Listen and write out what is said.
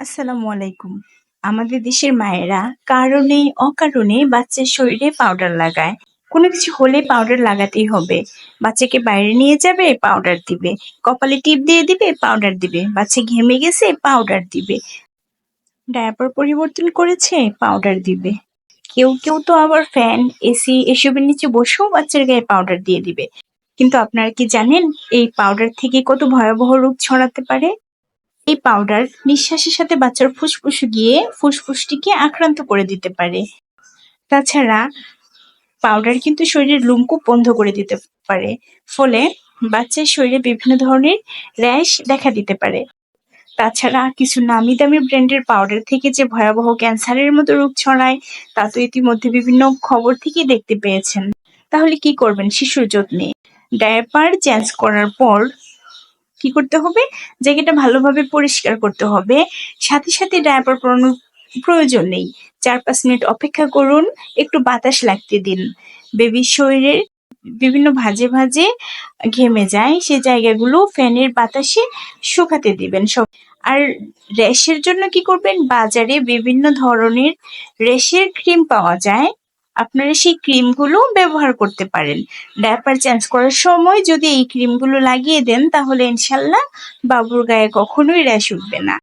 আসসালামু আলাইকুম। আমাদের দেশের মায়েরা কারণে অকারণে বাচ্চার শরীরে পাউডার লাগায়। কোনো কিছু হলে পাউডার লাগাতেই হবে। বাচ্চাকে বাইরে নিয়ে যাবে পাউডার দিবে। কপালে টিপ দিয়ে দিবে পাউডার দিবে। বাচ্চা ঘেমে গেছে পাউডার দিবে। ডায়াপার পরিবর্তন করেছে পাউডার দিবে। কেউ কেউ তো আবার ফ্যান এসি এসবের নিচে বসেও বাচ্চার গায়ে পাউডার দিয়ে দিবে। কিন্তু আপনারা কি জানেন, এই পাউডার থেকে কত ভয়াবহ রোগ ছড়াতে পারে? এই পাউডার নিঃশ্বাসের সাথে বাচ্চার ফুসফুসে গিয়ে ফুসফুসটিকে আক্রান্ত করে দিতে পারে। তাছাড়া পাউডার কিন্তু শরীরের লুমকূপ বন্ধ করে দিতে পারে। ফলে বাচ্চার শরীরে বিভিন্ন ধরনের র্যাশ দেখা দিতে পারে। তাছাড়া কিছু নামি দামি ব্র্যান্ডের পাউডার থেকে যে ভয়াবহ ক্যান্সারের মতো রোগ ছড়ায়, তা তো ইতিমধ্যে বিভিন্ন খবর থেকেই দেখতে পেয়েছেন। তাহলে কি করবেন শিশুর যত্নে? ডায়াপার চেঞ্জ করার পর কি করতে হবে? জায়গাটা ভালোভাবে পরিষ্কার করতে হবে। সাথে সাথে ডায়াপার পরানোর প্রয়োজন নেই। চার পাঁচ মিনিট অপেক্ষা করুন, একটু বাতাস লাগতে দিন। বেবির শরীরের বিভিন্ন ভাজে ভাজে ঘেমে যায়, সে জায়গাগুলো ফ্যানের বাতাসে শুকাতে দিবেন। সব আর র্যাশের জন্য কি করবেন? বাজারে বিভিন্ন ধরনের র্যাশের ক্রিম পাওয়া যায়। আপনারা সেই ক্রিমগুলো ব্যবহার করতে পারেন। ডায়াপার চেঞ্জ করার সময় যদি এই ক্রিমগুলো লাগিয়ে দেন, তাহলে ইনশাল্লাহ বাবুর গায়ে কখনোই র্যাশ উঠবে না।